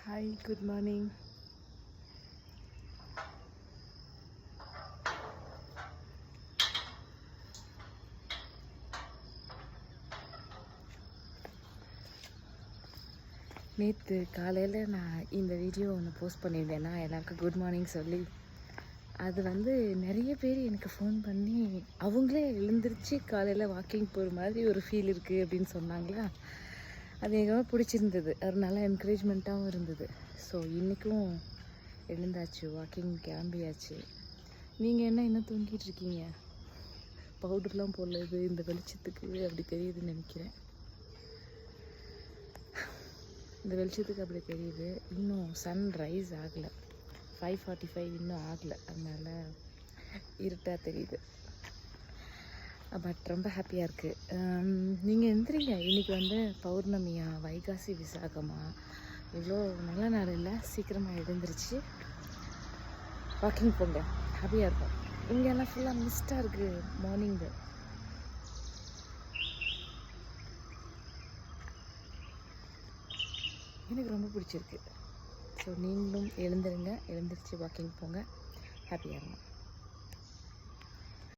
Hi good morning நேற்று காலையில் நான் இந்த வீடியோ ஒன்று போஸ்ட் பண்ணியிருந்தேன்னா எல்லாருக்கும் குட் மார்னிங் சொல்லி அது வந்து நிறைய பேர் எனக்கு ஃபோன் பண்ணி அவங்களே எழுந்திரிச்சு காலையில் வாக்கிங் போகிற மாதிரி ஒரு ஃபீல் இருக்குது அப்படின்னு சொன்னாங்களா? அது எனக்கு பிடிச்சிருந்தது. அது நல்லா என்கரேஜ்மெண்ட்டாகவும் இருந்தது. ஸோ இன்றைக்கும் எழுந்தாச்சு வாக்கிங் கிளம்பியாச்சு. நீங்கள் என்ன இன்னும் தூங்கிட்டு இருக்கீங்க? பவுடர்லாம் போடலது இந்த வெளிச்சத்துக்கு அப்படி தெரியுதுன்னு நினைக்கிறேன். இந்த வெளிச்சத்துக்கு அப்படி தெரியுது. இன்னும் சன் ரைஸ் ஆகலை. ஃபைவ் ஃபார்ட்டி ஃபைவ் இன்னும் ஆகலை. அதனால இருட்டாக தெரியுது. பட் ரொம்ப ஹாப்பியாக இருக்குது நீங்கள் எந்திரிங்க. இன்றைக்கி வந்து பௌர்ணமியா? வைகாசி விசாகமா? இவ்வளோ நல்ல நாள் இல்லை சீக்கிரமாக எழுந்திரிச்சு வாக்கிங் போங்க. ஹாப்பியாக இருக்கும். இங்கெல்லாம் ஃபுல்லாக மிஸ்டாக இருக்குது மார்னிங்கு எனக்கு ரொம்ப பிடிச்சிருக்கு. ஸோ நீங்களும் எழுந்துருங்க. எழுந்திரிச்சு வாக்கிங் போங்க. ஹாப்பியாக இருங்க.